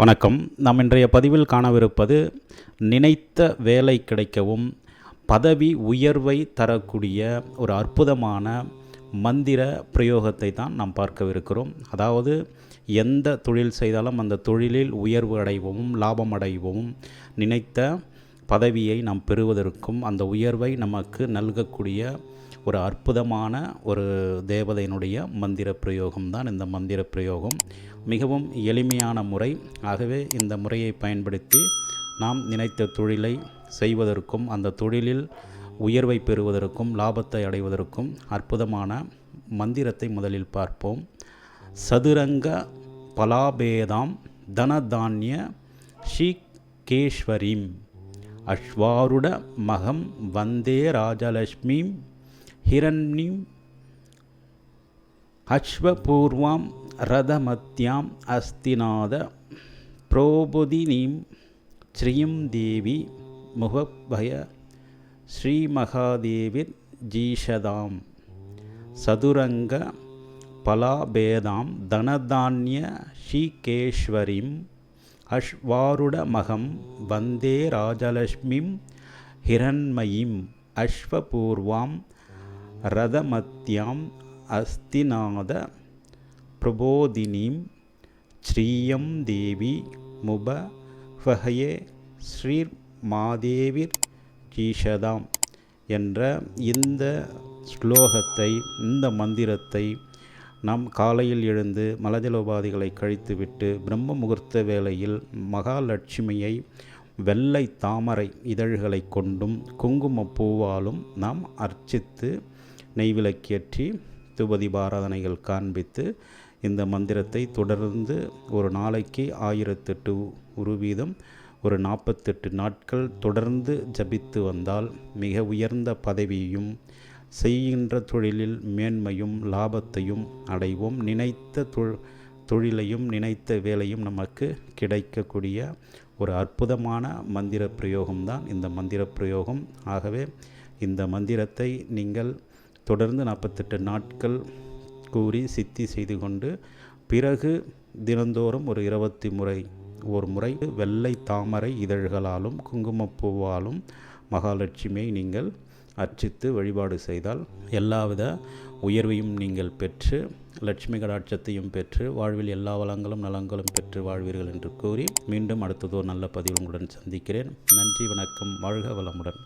வணக்கம். நாம் இன்றைய பதிவில் காணவிருப்பது நினைத்த வேலை கிடைக்கவும் பதவி உயர்வை தரக்கூடிய ஒரு அற்புதமான மந்திர பிரயோகத்தை தான் நாம் பார்க்கவிருக்கிறோம். அதாவது எந்த தொழில் செய்தாலும் அந்த தொழிலில் உயர்வு அடைவும் லாபம் அடைவும் நினைத்த பதவியை நாம் பெறுவதற்கும் அந்த உயர்வை நமக்கு நல்கக்கூடிய ஒரு அற்புதமான ஒரு தேவதையினுடைய மந்திர பிரயோகம் தான் இந்த மந்திர பிரயோகம். மிகவும் எளிமையான முறை. ஆகவே இந்த முறையை பயன்படுத்தி நாம் நினைத்த தொழிலை செய்வதற்கும் அந்த தொழிலில் உயர்வை பெறுவதற்கும் லாபத்தை அடைவதற்கும் அற்புதமான மந்திரத்தை முதலில் பார்ப்போம். சதுரங்க பலாபேதாம் தனதானிய ஷீகேஸ்வரீம் அஸ்வாருட மகம் வந்தே ராஜலக்ஷ்மீம் ஹிரண்யம் அஸ்வபூர்வாம் ரதமத்யாம் அஸ்திநாத புரோபுதினீம் ஸ்ரீம் தேவி முகபய ஸ்ரீமகாதேவிர் ஜீஷதாம் சதுரங்க பலாபேதாம் தனதானிய ஸ்ரீகேஸ்வரிம் அஸ்வாருடமகம் வந்தே ராஜலக்ஷ்மிம் ஹிரண்மயீம் அஸ்வபூர்வாம் ரதமத்யாம் அஸ்திநாத பிரபோதினீம் ஸ்ரீயம் தேவி முபஃபஹயே ஸ்ரீ மாதேவிர் ஜீஷதாம் என்ற இந்த ஸ்லோகத்தை இந்த மந்திரத்தை நாம் காலையில் எழுந்து மலஜலோபாதிகளை கழித்துவிட்டு பிரம்ம முகூர்த்த வேளையில் மகாலட்சுமியை வெள்ளை தாமரை இதழ்களை கொண்டும் குங்கும பூவாலும் நாம் அர்ச்சித்து நெய்விளக்கேற்றி துபதி பாராதனைகள் காண்பித்து இந்த மந்திரத்தை தொடர்ந்து ஒரு நாளைக்கு ஆயிரத்தெட்டு ஒரு வீதம் ஒரு நாற்பத்தெட்டு நாட்கள் தொடர்ந்து ஜபித்து வந்தால் மிக உயர்ந்த பதவியும் செய்கின்ற தொழிலில் மேன்மையும் லாபத்தையும் அடைவோம். நினைத்த தொழிலையும் நினைத்த வேலையும் நமக்கு கிடைக்கக்கூடிய ஒரு அற்புதமான மந்திர பிரயோகம்தான் இந்த மந்திர பிரயோகம். ஆகவே இந்த மந்திரத்தை நீங்கள் தொடர்ந்து நாற்பத்தெட்டு நாட்கள் கூறி சித்தி செய்து கொண்டு பிறகு தினந்தோறும் ஒரு இருபத்தி முறை ஒரு முறை வெள்ளை தாமரை இதழ்களாலும் குங்குமப்பூவாலும் மகாலட்சுமியை நீங்கள் அர்ச்சித்து வழிபாடு செய்தால் எல்லாவித உயர்வையும் நீங்கள் பெற்று லட்சுமி கடாட்சத்தையும் பெற்று வாழ்வில் எல்லா வளங்களும் நலங்களும் பெற்று வாழ்வீர்கள் என்று கூறி மீண்டும் அடுத்ததோ நல்ல பதிவுகளுடன் சந்திக்கிறேன். நன்றி வணக்கம் வாழ்க வளமுடன்.